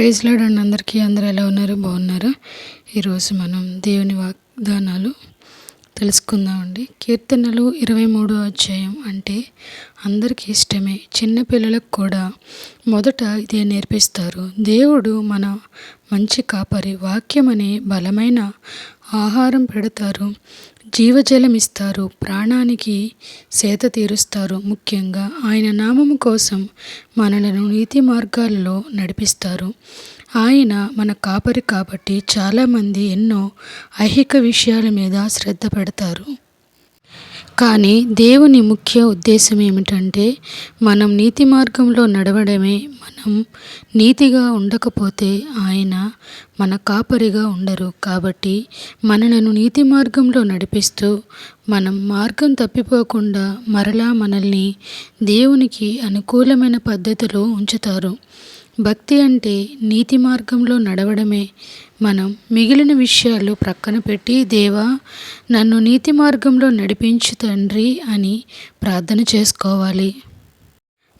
Praise lord and అందరికీ అందరు ఎలా ఉన్నారు? బాగున్నారా? ఈరోజు మనం దేవుని వాగ్దానాలు తెలుసుకుందామండి. కీర్తనలు ఇరవై మూడో అధ్యాయం అంటే అందరికీ ఇష్టమే చిన్నపిల్లలకు కూడా మొదట ఇదే నేర్పిస్తారు. దేవుడు మన మంచి కాపరి వాక్యం అనే బలమైన ఆహారం పెడతారు. జీవజలం ఇస్తారు ప్రాణానికి సేత తీరుస్తారు ముఖ్యంగా. ఆయన నామము కోసం మనలను నీతి మార్గాల్లో నడిపిస్తారు. ఆయన మన కాపరి కాబట్టి చాలామంది ఎన్నో ఐహిక విషయాల మీద శ్రద్ధ పెడతారు. కానీ దేవుని ముఖ్య ఉద్దేశం ఏమిటంటే మనం నీతి మార్గంలో నడవడమే. మనం నీతిగా ఉండకపోతే ఆయన మన కాపరిగా ఉండరు. కాబట్టి మనలను నీతి మార్గంలో నడిపిస్తూ మనం మార్గం తప్పిపోకుండా మరలా మనల్ని దేవునికి అనుకూలమైన పద్ధతిలో ఉంచుతారు. భక్తి అంటే నీతి మార్గంలో నడవడమే. మనం మిగిలిన విషయాలు ప్రక్కన పెట్టి దేవా నన్ను నీతి మార్గంలో నడిపించు తండ్రి అని ప్రార్థన చేసుకోవాలి.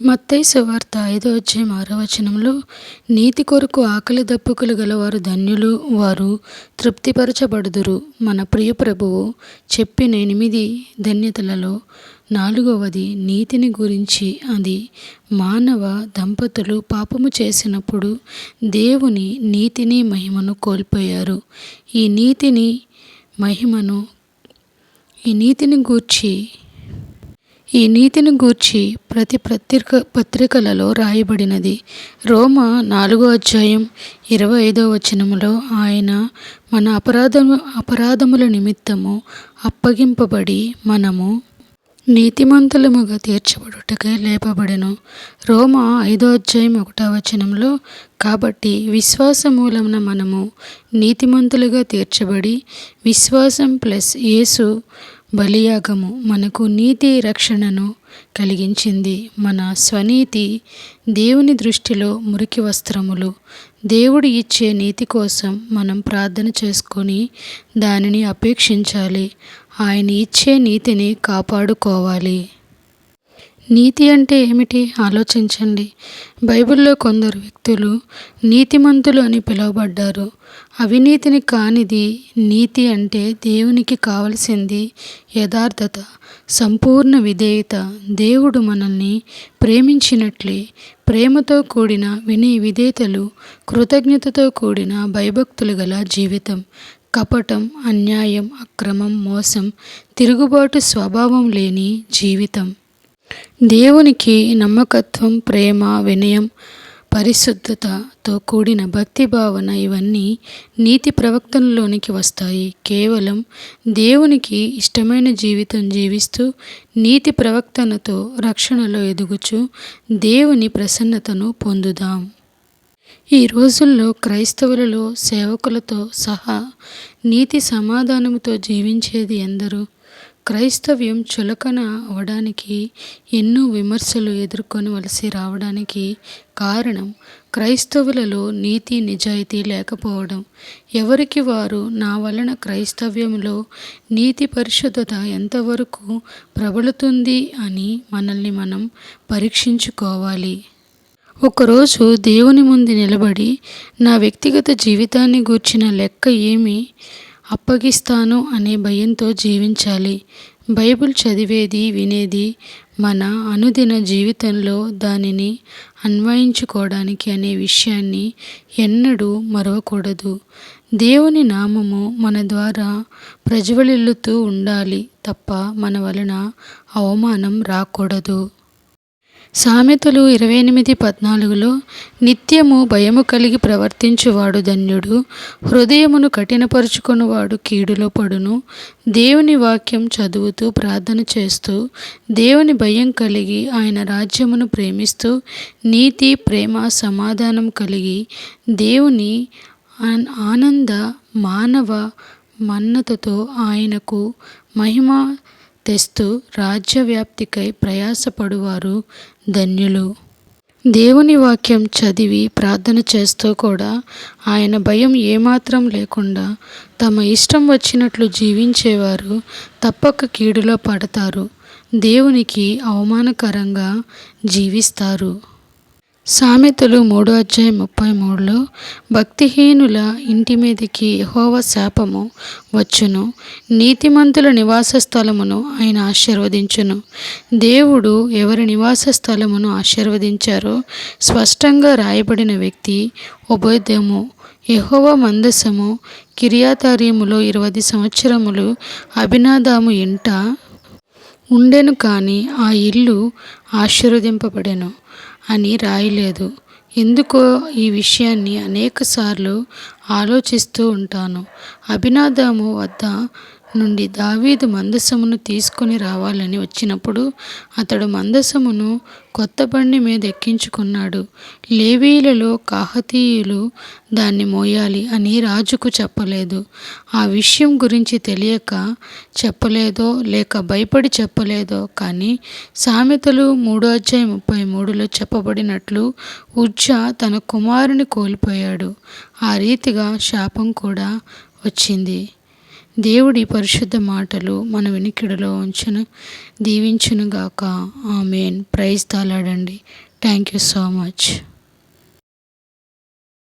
మత్తయి సువార్త ఐదో అధ్యాయం ఆరో వచనంలో నీతి కొరకు ఆకలి దప్పుకులు గలవారు ధన్యులు వారు తృప్తిపరచబడుదురు. మన ప్రియ ప్రభువు చెప్పిన ఎనిమిది ధన్యతలలో నాలుగవది నీతిని గురించి అది. మానవ దంపతులు పాపము చేసినప్పుడు దేవుని నీతిని మహిమను కోల్పోయారు. ఈ నీతిని మహిమను ఈ నీతిని గూర్చి ఈ నీతిని గూర్చి ప్రతి పత్రిక పత్రికలలో రాయబడినది. రోమ నాలుగో అధ్యాయం ఇరవై ఐదో వచనములో ఆయన మన అపరాధము అపరాధముల నిమిత్తము అప్పగింపబడి మనము నీతిమంతులముగా తీర్చబడుటకే లేపబడెను. రోమ ఐదో అధ్యాయం ఒకటో వచనంలో కాబట్టి విశ్వాస మూలమున మనము నీతిమంతులుగా తీర్చబడి విశ్వాసం ప్లస్ యేసు బలియాగము మనకు నీతి రక్షణను కలిగించింది. మన స్వనీతి దేవుని దృష్టిలో మురికి వస్త్రములు. దేవుడు ఇచ్చే నీతి కోసం మనం ప్రార్థన చేసుకొని దానిని అపేక్షించాలి. ఆయన ఇచ్చే నీతిని కాపాడుకోవాలి. నీతి అంటే ఏమిటి? ఆలోచించండి. బైబిల్లో కొందరు వ్యక్తులు నీతిమంతులు అని పిలువబడ్డారు. అవినీతిని కానిది నీతి అంటే దేవునికి కావలసింది యథార్థత సంపూర్ణ విధేయత. దేవుడు మనల్ని ప్రేమించినట్లే ప్రేమతో కూడిన వినయ విధేయతలు కృతజ్ఞతతో కూడిన భయభక్తులు గల జీవితం. కపటం అన్యాయం అక్రమం మోసం తిరుగుబాటు స్వభావం లేని జీవితం. దేవునికి నమ్మకత్వం ప్రేమ వినయం పరిశుద్ధతతో కూడిన భక్తి భావన ఇవన్నీ నీతి ప్రవక్తనలోనికి వస్తాయి. కేవలం దేవునికి ఇష్టమైన జీవితం జీవిస్తూ నీతి ప్రవక్తనతో రక్షణలో ఎదుగుచు దేవుని ప్రసన్నతను పొందుదాం. ఈ రోజుల్లో క్రైస్తవులలో సేవకులతో సహా నీతి సమాధానముతో జీవించేది ఎందరూ క్రైస్తవ్యం చులకన అవడానికి ఎన్నో విమర్శలు ఎదుర్కొనవలసి రావడానికి కారణం క్రైస్తవులలో నీతి నిజాయితీ లేకపోవడం. ఎవరికి వారు నా వలన క్రైస్తవ్యంలో నీతి పరిశుద్ధత ఎంతవరకు ప్రబలుతుంది అని మనల్ని మనం పరీక్షించుకోవాలి. ఒకరోజు దేవుని ముందు నిలబడి నా వ్యక్తిగత జీవితాన్ని గూర్చిన లెక్క ఏమి? అప్పగిస్తాను అనే భయంతో జీవించాలి. బైబిల్ చదివేది వినేది మన అనుదిన జీవితంలో దానిని అన్వయించుకోవడానికి అనే విషయాన్ని ఎన్నడూ మరవకూడదు. దేవుని నామము మన ద్వారా ప్రజ్వలిల్లుతూ ఉండాలి తప్ప మన వలన అవమానం రాకూడదు. సామెతలు ఇరవై ఎనిమిది పద్నాలుగులో నిత్యము భయము కలిగి ప్రవర్తించువాడు ధన్యుడు హృదయమును కఠినపరుచుకునివాడు కీడులో పడును దేవుని వాక్యం చదువుతూ ప్రార్థన చేస్తూ దేవుని భయం కలిగి ఆయన రాజ్యమును ప్రేమిస్తూ నీతి ప్రేమ సమాధానం కలిగి దేవుని ఆనంద మానవ మన్నతతో ఆయనకు మహిమ తెస్తూ రాజ్యవ్యాప్తికై ప్రయాసపడువారు ధన్యులు. దేవుని వాక్యం చదివి ప్రార్థన చేస్తూ కూడా ఆయన భయం ఏమాత్రం లేకుండా తమ ఇష్టం వచ్చినట్లు జీవించేవారు తప్పక కీడులో పడతారు. దేవునికి అవమానకరంగా జీవిస్తారు. సామెతలు మూడో అధ్యాయం ముప్పై మూడులో భక్తిహీనుల ఇంటి మీదకి యహోవ శాపము వచ్చును. నీతిమంతుల నివాస స్థలమును ఆయన ఆశీర్వదించును. దేవుడు ఎవరి నివాస స్థలమును ఆశీర్వదించారో స్పష్టంగా రాయబడిన వ్యక్తి ఉభయదేము యహోవ మందసము కిరియాతార్యములో ఇరవై సంవత్సరములు అభినాదాము ఇంట ఉండెను కానీ ఆ ఇల్లు ఆశీర్వదింపబడెను. అని రాయలేదు. ఎందుకో ఈ విషయాన్ని అనేకసార్లు ఆలోచిస్తూ ఉంటాను. అభినాదము వద్ద నుండి దావీదు మందసమును తీసుకొని రావాలని వచ్చినప్పుడు అతడు మందసమును కొత్త బండి మీద ఎక్కించుకున్నాడు. లేవీలలో కాహతీయులు దాన్ని మోయాలి అని రాజుకు చెప్పలేదు. ఆ విషయం గురించి తెలియక చెప్పలేదో లేక భయపడి చెప్పలేదో కానీ సామెతలు మూడో అధ్యాయ ముప్పై మూడులో చెప్పబడినట్లు ఉజ్జా తన కుమారుని కోల్పోయాడు. ఆ రీతిగా శాపం కూడా వచ్చింది. దేవుడి పరిశుద్ధ మాటలు మన వినికిడిలో ఉంచును. దీవించునుగాక. ఆమెన్. ప్రైజ్ తాలాడండి థ్యాంక్ యూ సో మచ్.